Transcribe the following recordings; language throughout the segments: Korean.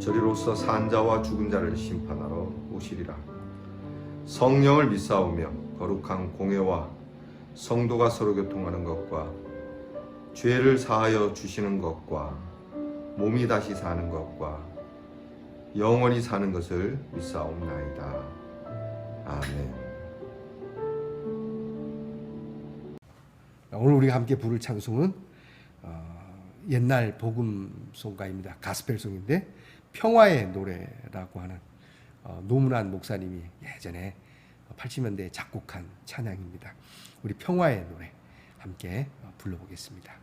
저리로서 산 자와 죽은 자를 심판하러 오시리라 성령을 믿사오며 거룩한 공회와 성도가 서로 교통하는 것과 죄를 사하여 주시는 것과 몸이 다시 사는 것과 영원히 사는 것을 믿사옵나이다. 아멘. 오늘 우리가 함께 부를 찬송은 어, 옛날 복음송가입니다. 가스펠송인데 평화의 노래라고 하는 어, 노문환 목사님이 예전에 80년대에 작곡한 찬양입니다. 우리 평화의 노래 함께 어, 불러보겠습니다.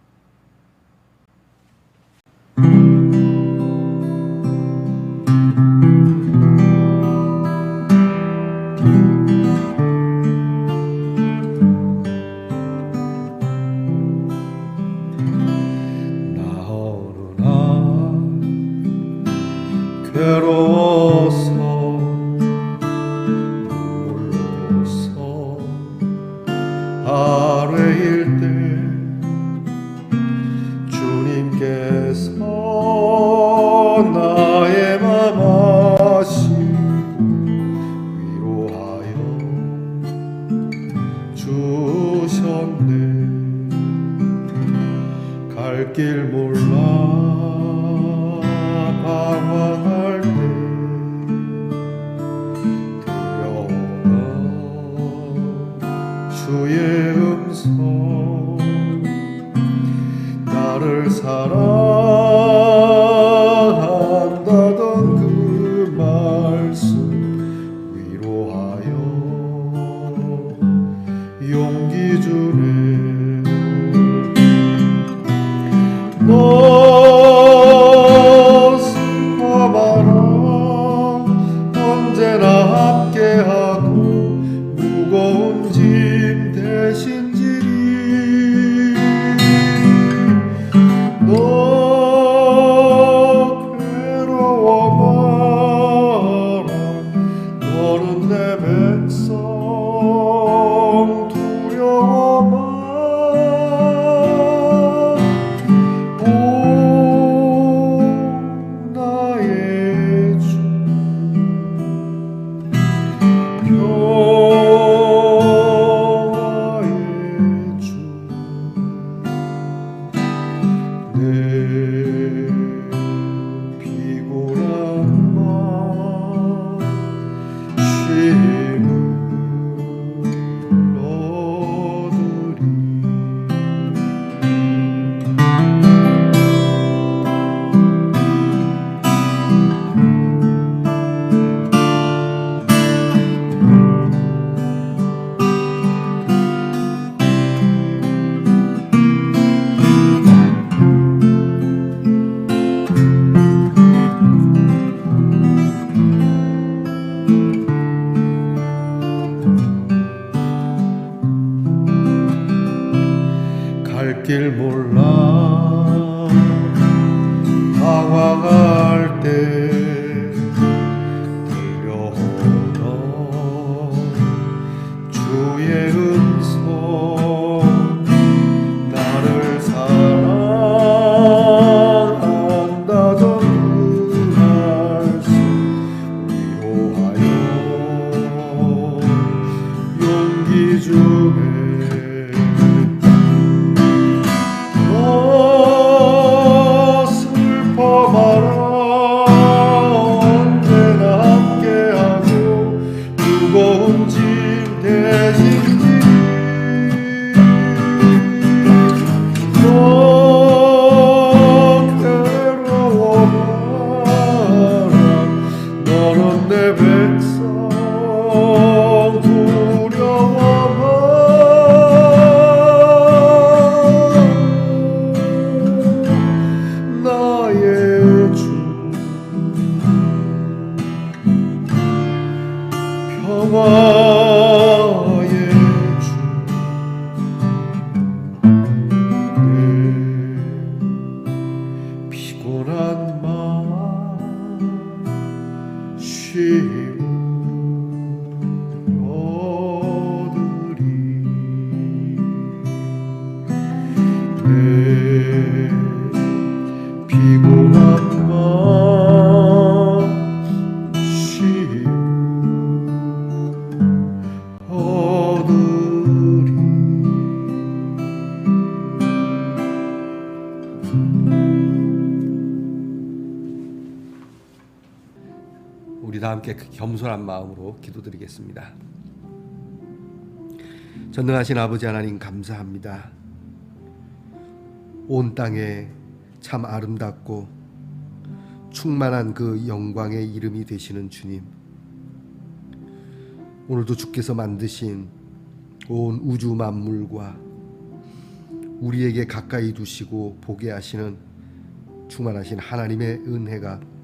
너 away. 함께 그 겸손한 마음으로 기도드리겠습니다. 전능하신 아버지 하나님 감사합니다. 온 땅에 참 아름답고 충만한 그 영광의 이름이 되시는 주님. 오늘도 주께서 만드신 온 우주 만물과 우리에게 가까이 두시고 보게 하시는 충만하신 하나님의 은혜가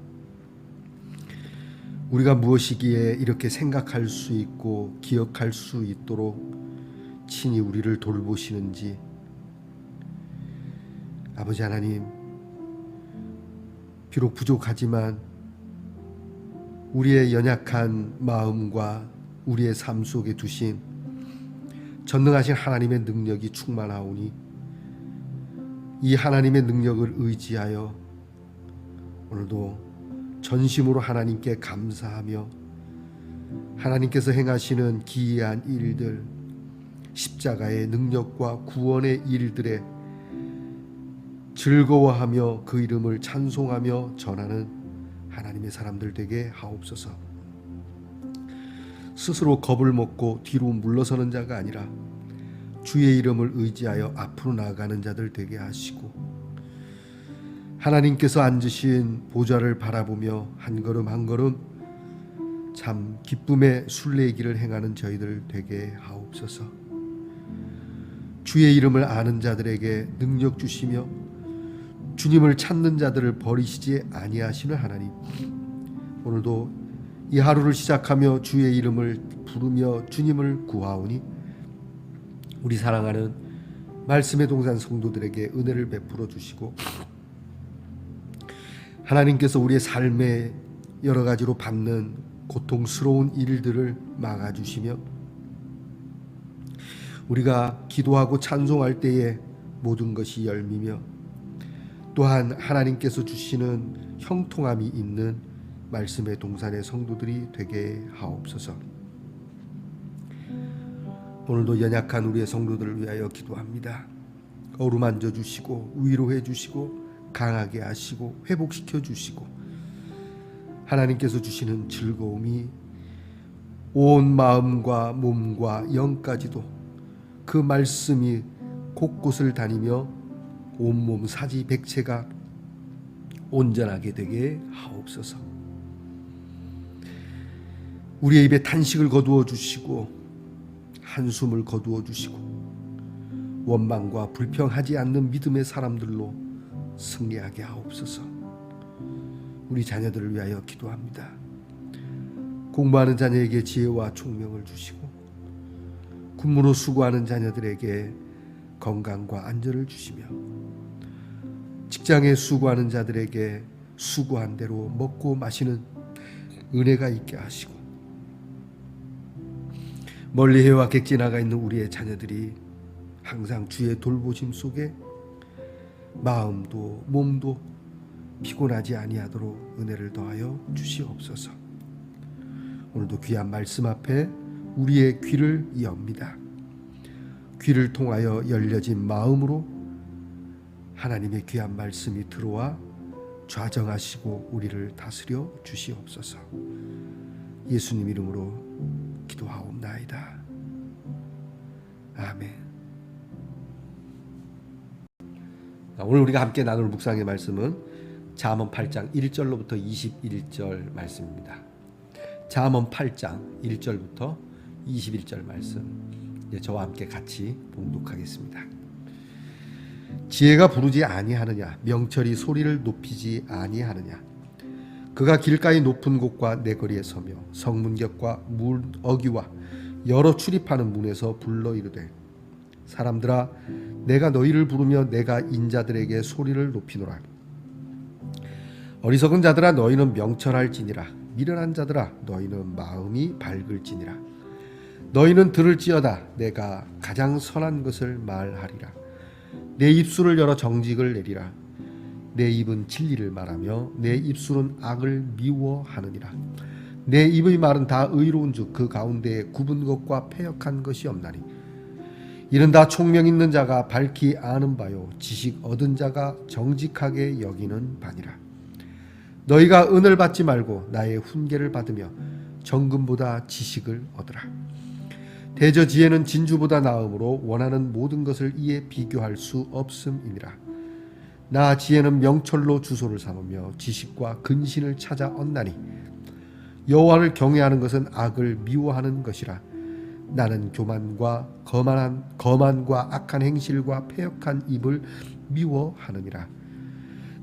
우리가 무엇이기에 이렇게 생각할 수 있고 기억할 수 있도록 친히 우리를 돌보시는지. 아버지 하나님 비록 부족하지만 우리의 연약한 마음과 우리의 삶 속에 두신 전능하신 하나님의 능력이 충만하오니 이 하나님의 능력을 의지하여 오늘도 전심으로 하나님께 감사하며 하나님께서 행하시는 기이한 일들 십자가의 능력과 구원의 일들에 즐거워하며 그 이름을 찬송하며 전하는 하나님의 사람들 되게 하옵소서. 스스로 겁을 먹고 뒤로 물러서는 자가 아니라 주의 이름을 의지하여 앞으로 나아가는 자들 되게 하시고 하나님께서 앉으신 보좌를 바라보며 한 걸음 한 걸음 참 기쁨의 순례길을 행하는 저희들 되게 하옵소서. 주의 이름을 아는 자들에게 능력 주시며 주님을 찾는 자들을 버리시지 아니하시는 하나님. 오늘도 이 하루를 시작하며 주의 이름을 부르며 주님을 구하오니 우리 사랑하는 말씀의 동산 성도들에게 은혜를 베풀어 주시고 하나님께서 우리의 삶에 여러 가지로 받는 고통스러운 일들을 막아 주시며 우리가 기도하고 찬송할 때에 모든 것이 열미며 또한 하나님께서 주시는 형통함이 있는 말씀의 동산의 성도들이 되게 하옵소서. 오늘도 연약한 우리의 성도들을 위하여 기도합니다. 어루만져 주시고 위로해 주시고 강하게 하시고 회복시켜 주시고 하나님께서 주시는 즐거움이 온 마음과 몸과 영까지도 그 말씀이 곳곳을 다니며 온몸 사지 백체가 온전하게 되게 하옵소서. 우리의 입에 탄식을 거두어 주시고 한숨을 거두어 주시고 원망과 불평하지 않는 믿음의 사람들로 승리하게 하옵소서. 우리 자녀들을 위하여 기도합니다. 공부하는 자녀에게 지혜와 총명을 주시고 군무로 수고하는 자녀들에게 건강과 안전을 주시며 직장에 수고하는 자들에게 수고한 대로 먹고 마시는 은혜가 있게 하시고 멀리 해와 객지 나가 있는 우리의 자녀들이 항상 주의 돌보심 속에 마음도 몸도 피곤하지 아니하도록 은혜를 더하여 주시옵소서. 오늘도 귀한 말씀 앞에 우리의 귀를 엽니다. 귀를 통하여 열려진 마음으로 하나님의 귀한 말씀이 들어와 좌정하시고 우리를 다스려 주시옵소서. 예수님 이름으로 기도하옵나이다. 아멘. 오늘 우리가 함께 나눌 묵상의 말씀은 잠언 8장 1절로부터 21절 말씀입니다. 잠언 8장 1절부터 21절 말씀. 예, 저와 함께 같이 봉독하겠습니다. 지혜가 부르지 아니하느냐 명철이 소리를 높이지 아니하느냐 그가 길가의 높은 곳과 내거리에 서며 성문격과 문 어귀와 여러 출입하는 문에서 불러 이르되 사람들아 내가 너희를 부르며 내가 인자들에게 소리를 높이노라. 어리석은 자들아 너희는 명철할지니라. 미련한 자들아 너희는 마음이 밝을지니라. 너희는 들을지어다. 내가 가장 선한 것을 말하리라. 내 입술을 열어 정직을 내리라. 내 입은 진리를 말하며 내 입술은 악을 미워하느니라. 내 입의 말은 다 의로운 즉 그 가운데에 굽은 것과 패역한 것이 없나니 이는 다 총명 있는 자가 밝히 아는 바요. 지식 얻은 자가 정직하게 여기는 바니라. 너희가 은을 받지 말고 나의 훈계를 받으며 정금보다 지식을 얻으라. 대저 지혜는 진주보다 나음으로 원하는 모든 것을 이에 비교할 수 없음이니라. 나 지혜는 명철로 주소를 삼으며 지식과 근신을 찾아 얻나니 여호와를 경외하는 것은 악을 미워하는 것이라 나는 교만과 거만한 거만과 악한 행실과 패역한 입을 미워하느니라.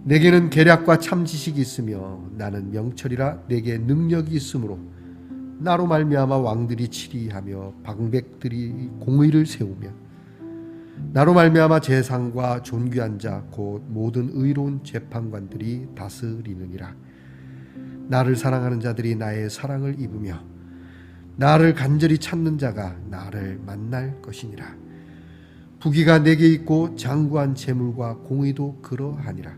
내게는 계략과 참 지식이 있으며 나는 명철이라 내게 능력이 있으므로 나로 말미암아 왕들이 치리하며 방백들이 공의를 세우며 나로 말미암아 재상과 존귀한 자 곧 모든 의로운 재판관들이 다스리느니라. 나를 사랑하는 자들이 나의 사랑을 입으며 나를 간절히 찾는 자가 나를 만날 것이니라. 부귀가 내게 있고 장구한 재물과 공의도 그러하니라.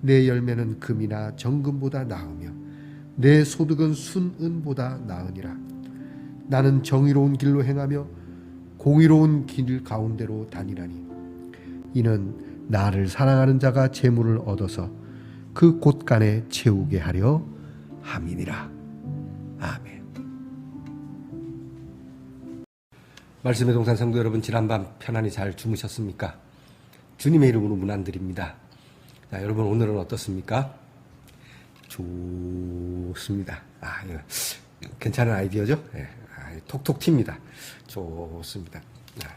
내 열매는 금이나 정금보다 나으며 내 소득은 순은보다 나으니라. 나는 정의로운 길로 행하며 공의로운 길 가운데로 다니라니 이는 나를 사랑하는 자가 재물을 얻어서 그 곳간에 채우게 하려 함이니라. 아멘 말씀의 동산 성도 여러분 지난밤 편안히 잘 주무셨습니까? 주님의 이름으로 문안드립니다. 자, 여러분 오늘은 어떻습니까? 좋습니다. 아, 이거 괜찮은 아이디어죠? 예, 아, 톡톡 튑니다. 좋습니다. 아,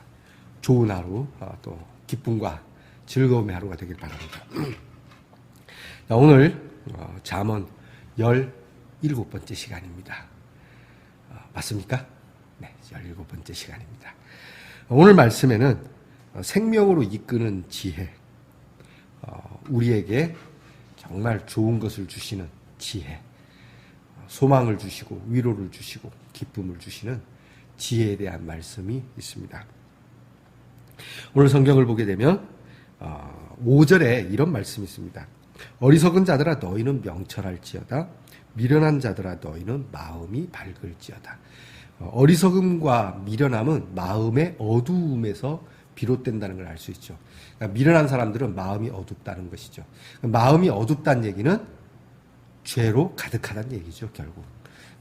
좋은 하루, 아, 또 기쁨과 즐거움의 하루가 되길 바랍니다. 자, 오늘 어, 잠언 17번째 시간입니다. 어, 맞습니까? 네, 17번째 시간입니다. 오늘 말씀에는 어, 생명으로 이끄는 지혜, 어, 우리에게 정말 좋은 것을 주시는 지혜, 어, 소망을 주시고 위로를 주시고 기쁨을 주시는 지혜에 대한 말씀이 있습니다. 오늘 성경을 보게 되면 5절에 이런 말씀이 있습니다. 어리석은 자들아 너희는 명철할지어다 미련한 자들아 너희는 마음이 밝을지어다. 어, 어리석음과 미련함은 마음의 어두움에서 비롯된다는 걸 알 수 있죠. 그러니까 미련한 사람들은 마음이 어둡다는 것이죠. 마음이 어둡다는 얘기는 죄로 가득하다는 얘기죠, 결국.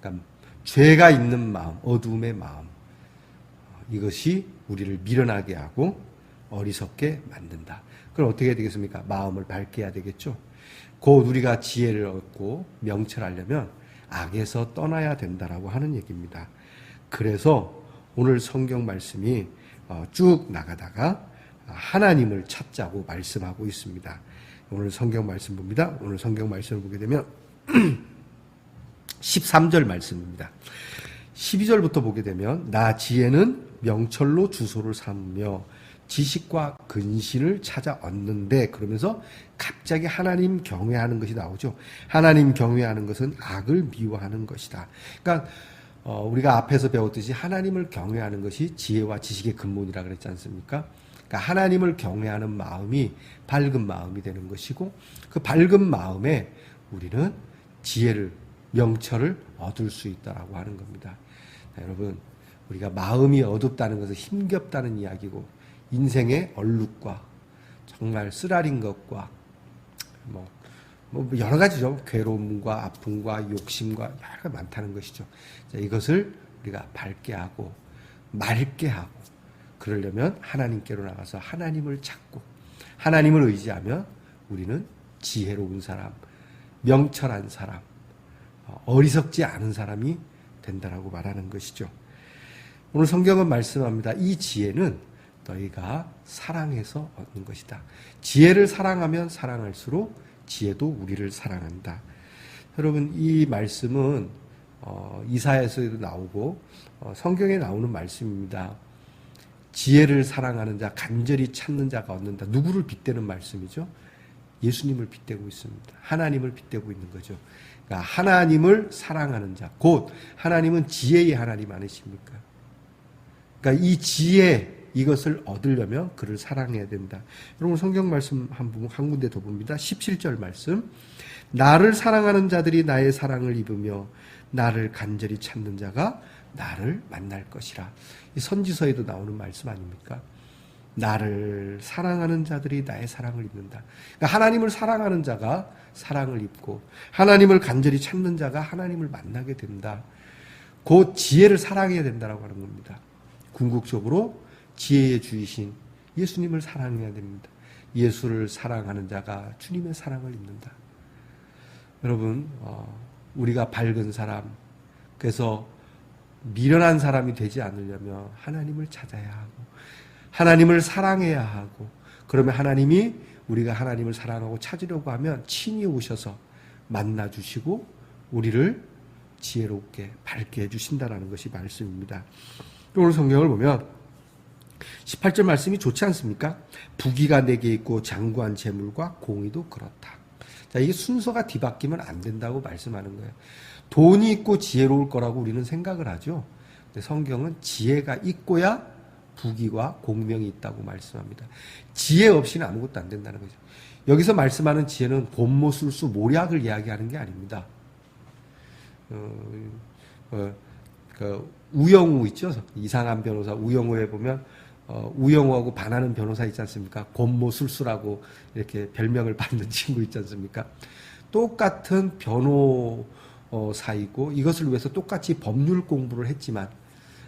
그러니까 죄가 있는 마음, 어두움의 마음. 어, 이것이 우리를 미련하게 하고 어리석게 만든다. 그럼 어떻게 되겠습니까? 마음을 밝게 해야 되겠죠. 곧 우리가 지혜를 얻고 명철하려면 악에서 떠나야 된다라고 하는 얘기입니다. 그래서 오늘 성경 말씀이 어, 쭉 나가다가 하나님을 찾자고 말씀하고 있습니다. 오늘 성경 말씀 봅니다. 오늘 성경 말씀을 보게 되면 13절 말씀입니다. 12절부터 보게 되면 나 지혜는 명철로 주소를 삼으며 지식과 근신을 찾아 얻는데 그러면서 갑자기 하나님 경외하는 것이 나오죠. 하나님 경외하는 것은 악을 미워하는 것이다. 그러니까 어, 우리가 앞에서 배웠듯이 하나님을 경외하는 것이 지혜와 지식의 근본이라 그랬지 않습니까? 그러니까 하나님을 경외하는 마음이 밝은 마음이 되는 것이고 그 밝은 마음에 우리는 지혜를 명철을 얻을 수 있다라고 하는 겁니다. 자, 여러분 우리가 마음이 어둡다는 것은 힘겹다는 이야기고 인생의 얼룩과 정말 쓰라린 것과 뭐, 뭐 여러 가지죠. 괴로움과 아픔과 욕심과 여러 가지 많다는 것이죠. 자, 이것을 우리가 밝게 하고 맑게 하고 그러려면 하나님께로 나가서 하나님을 찾고 하나님을 의지하면 우리는 지혜로운 사람, 명철한 사람, 어, 어리석지 않은 사람이 된다라고 말하는 것이죠. 오늘 성경은 말씀합니다. 이 지혜는 너희가 사랑해서 얻는 것이다. 지혜를 사랑하면 사랑할수록 지혜도 우리를 사랑한다. 여러분 이 말씀은 어, 이사야에서도 나오고 어, 성경에 나오는 말씀입니다. 지혜를 사랑하는 자, 간절히 찾는 자가 얻는다. 누구를 빗대는 말씀이죠? 예수님을 빗대고 있습니다. 하나님을 빗대고 있는 거죠. 그러니까 하나님을 사랑하는 자, 곧 하나님은 지혜의 하나님 아니십니까? 그러니까 이 지혜 이것을 얻으려면 그를 사랑해야 된다. 여러분 성경 말씀 한, 부- 한 군데 더 봅니다. 17절 말씀. 나를 사랑하는 자들이 나의 사랑을 입으며 나를 간절히 찾는 자가 나를 만날 것이라. 이 선지서에도 나오는 말씀 아닙니까? 나를 사랑하는 자들이 나의 사랑을 입는다. 그러니까 하나님을 사랑하는 자가 사랑을 입고 하나님을 간절히 찾는 자가 하나님을 만나게 된다. 곧 지혜를 사랑해야 된다라고 하는 겁니다. 궁극적으로 지혜의 주이신 예수님을 사랑해야 됩니다. 예수를 사랑하는 자가 주님의 사랑을 입는다. 여러분, 어, 우리가 밝은 사람, 그래서 미련한 사람이 되지 않으려면 하나님을 찾아야 하고, 하나님을 사랑해야 하고, 그러면 하나님이 우리가 하나님을 사랑하고 찾으려고 하면 친히 오셔서 만나 주시고, 우리를 지혜롭게 밝게 해주신다라는 것이 말씀입니다. 오늘 성경을 보면 18절 말씀이 좋지 않습니까? 부귀가 내게 있고 장구한 재물과 공의도 그렇다. 자, 이게 순서가 뒤바뀌면 안 된다고 말씀하는 거예요. 돈이 있고 지혜로울 거라고 우리는 생각을 하죠. 근데 성경은 지혜가 있고야 부귀와 공명이 있다고 말씀합니다. 지혜 없이는 아무것도 안 된다는 거죠. 여기서 말씀하는 지혜는 곤모술수 모략을 이야기하는 게 아닙니다. 어, 어, 그 우영우 있죠? 이상한 변호사 우영우에 보면 어, 우영우하고 반하는 변호사 있지 않습니까? 곤모술수라고 이렇게 별명을 받는 친구 있지 않습니까? 똑같은 변호사이고 이것을 위해서 똑같이 법률 공부를 했지만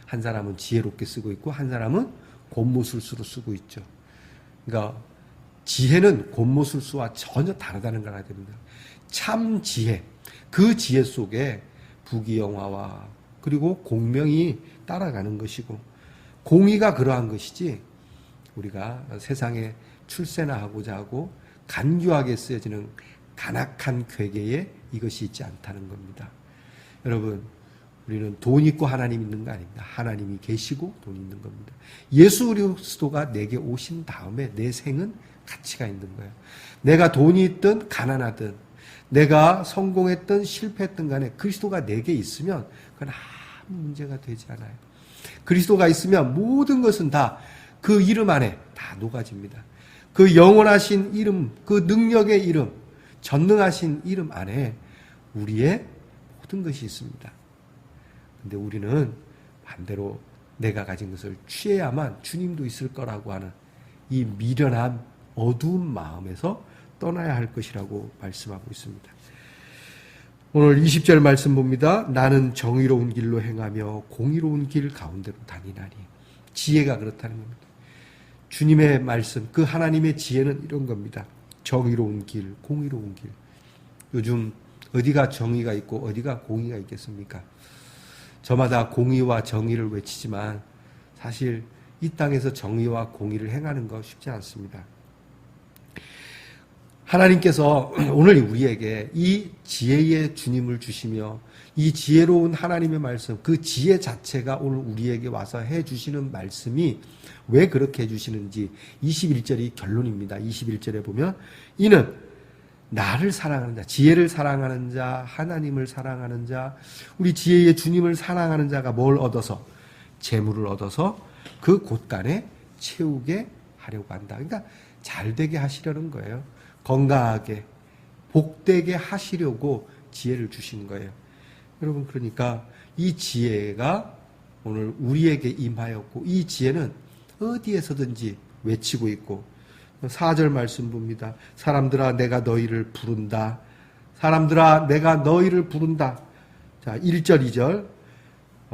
한 사람은 지혜롭게 쓰고 있고 한 사람은 곤모술수로 쓰고 있죠. 그러니까 지혜는 곤모술수와 전혀 다르다는 걸 알아야 됩니다. 참 지혜, 그 지혜 속에 부귀영화와 그리고 공명이 따라가는 것이고 공의가 그러한 것이지 우리가 세상에 출세나 하고자 하고 간교하게 쓰여지는 간악한 괴계에 이것이 있지 않다는 겁니다. 여러분 우리는 돈 있고 하나님 있는 거 아닙니다. 하나님이 계시고 돈 있는 겁니다. 예수 그리스도가 내게 오신 다음에 내 생은 가치가 있는 거예요. 내가 돈이 있든 가난하든 내가 성공했든 실패했든 간에 그리스도가 내게 있으면 그건 아무 문제가 되지 않아요. 그리스도가 있으면 모든 것은 다 그 이름 안에 다 녹아집니다. 그 영원하신 이름, 그 능력의 이름, 전능하신 이름 안에 우리의 모든 것이 있습니다. 근데 우리는 반대로 내가 가진 것을 취해야만 주님도 있을 거라고 하는 이 미련한 어두운 마음에서 떠나야 할 것이라고 말씀하고 있습니다. 오늘 20절 말씀 봅니다. 나는 정의로운 길로 행하며 공의로운 길 가운데로 다니나니. 지혜가 그렇다는 겁니다. 주님의 말씀, 그 하나님의 지혜는 이런 겁니다. 정의로운 길, 공의로운 길. 요즘 어디가 정의가 있고 어디가 공의가 있겠습니까? 저마다 공의와 정의를 외치지만 사실 이 땅에서 정의와 공의를 행하는 거 쉽지 않습니다. 하나님께서 오늘 우리에게 이 지혜의 주님을 주시며 이 지혜로운 하나님의 말씀, 그 지혜 자체가 오늘 우리에게 와서 해 주시는 말씀이 왜 그렇게 해 주시는지 21절이 결론입니다. 21절에 보면 이는 나를 사랑하는 자, 지혜를 사랑하는 자, 하나님을 사랑하는 자, 우리 지혜의 주님을 사랑하는 자가 뭘 얻어서 재물을 얻어서 그 곳간에 채우게 하려고 한다. 그러니까 잘 되게 하시려는 거예요. 건강하게 복되게 하시려고 지혜를 주시는 거예요. 여러분 그러니까 이 지혜가 오늘 우리에게 임하였고 이 지혜는 어디에서든지 외치고 있고 4절 말씀 봅니다. 사람들아 내가 너희를 부른다. 사람들아 내가 너희를 부른다. 자, 1절 2절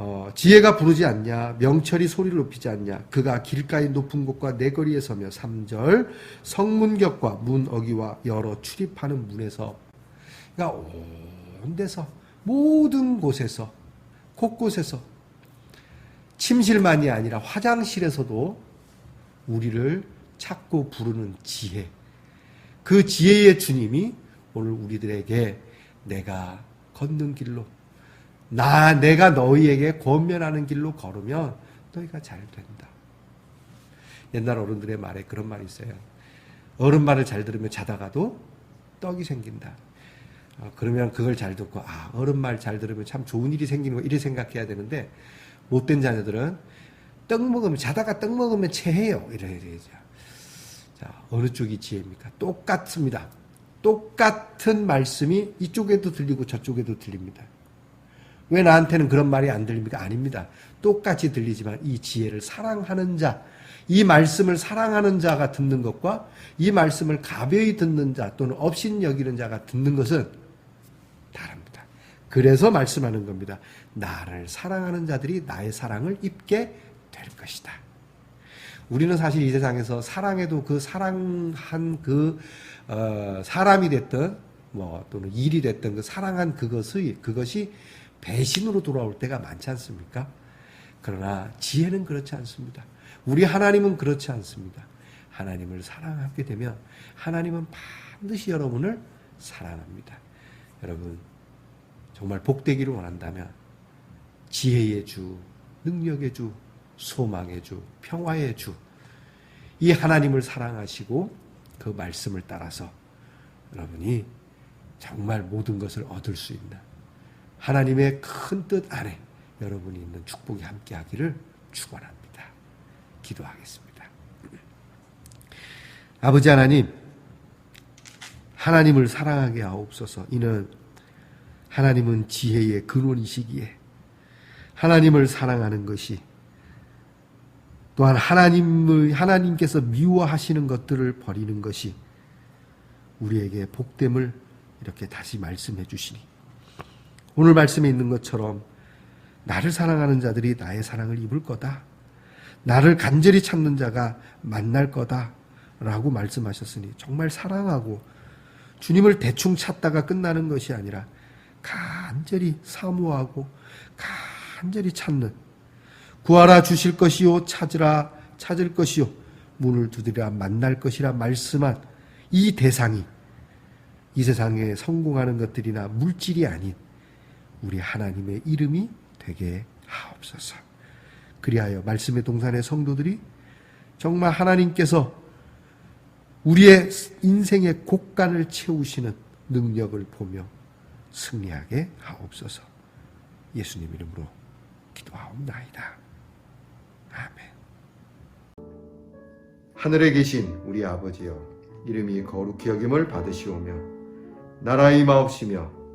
어, 지혜가 부르지 않냐 명철이 소리를 높이지 않냐 그가 길가의 높은 곳과 내거리에 서며 3절 성문격과 문 어기와 여러 출입하는 문에서 그러니까 온 데서 모든 곳에서 곳곳에서 침실만이 아니라 화장실에서도 우리를 찾고 부르는 지혜. 그 지혜의 주님이 오늘 우리들에게 내가 걷는 길로 나 내가 너희에게 권면하는 길로 걸으면 너희가 잘 된다. 옛날 어른들의 말에 그런 말이 있어요. 어른 말을 잘 들으면 자다가도 떡이 생긴다. 어, 그러면 그걸 잘 듣고 아 어른 말 잘 들으면 참 좋은 일이 생기는 거 이래 생각해야 되는데 못된 자녀들은 떡 먹으면 자다가 떡 먹으면 체해요 이래야 되죠. 자 어느 쪽이 지혜입니까? 똑같습니다. 똑같은 말씀이 이쪽에도 들리고 저쪽에도 들립니다. 왜 나한테는 그런 말이 안 들립니까? 아닙니다. 똑같이 들리지만 이 지혜를 사랑하는 자, 이 말씀을 사랑하는 자가 듣는 것과 이 말씀을 가벼이 듣는 자 또는 업신 여기는 자가 듣는 것은 다릅니다. 그래서 말씀하는 겁니다. 나를 사랑하는 자들이 나의 사랑을 입게 될 것이다. 우리는 사실 이 세상에서 사랑해도 그 사랑한 그 어, 사람이 됐든 뭐 또는 일이 됐든 그 사랑한 그것의 그것이 배신으로 돌아올 때가 많지 않습니까? 그러나 지혜는 그렇지 않습니다. 우리 하나님은 그렇지 않습니다. 하나님을 사랑하게 되면 하나님은 반드시 여러분을 사랑합니다. 여러분 정말 복되기를 원한다면 지혜의 주, 능력의 주, 소망의 주, 평화의 주, 이 하나님을 사랑하시고 그 말씀을 따라서 여러분이 정말 모든 것을 얻을 수 있는 하나님의 큰 뜻 안에 여러분이 있는 축복이 함께 하기를 축원합니다. 기도하겠습니다. 아버지 하나님, 하나님을 사랑하게 하옵소서. 이는 하나님은 지혜의 근원이시기에 하나님을 사랑하는 것이 또한 하나님을 하나님께서 미워하시는 것들을 버리는 것이 우리에게 복됨을 이렇게 다시 말씀해 주시니 오늘 말씀에 있는 것처럼 나를 사랑하는 자들이 나의 사랑을 입을 거다. 나를 간절히 찾는 자가 만날 거다. 라고 말씀하셨으니 정말 사랑하고 주님을 대충 찾다가 끝나는 것이 아니라 간절히 사모하고 간절히 찾는 구하라 주실 것이요 찾으라 찾을 것이요 문을 두드리라 만날 것이라 말씀한 이 대상이 이 세상에 성공하는 것들이나 물질이 아닌 우리 하나님의 이름이 되게 하옵소서. 그리하여 말씀의 동산의 성도들이 정말 하나님께서 우리의 인생의 곡간을 채우시는 능력을 보며 승리하게 하옵소서. 예수님 이름으로 기도하옵나이다. 아멘. 하늘에 계신 우리 아버지여 이름이 거룩히 여김을 받으시오며 나라의 마옵시며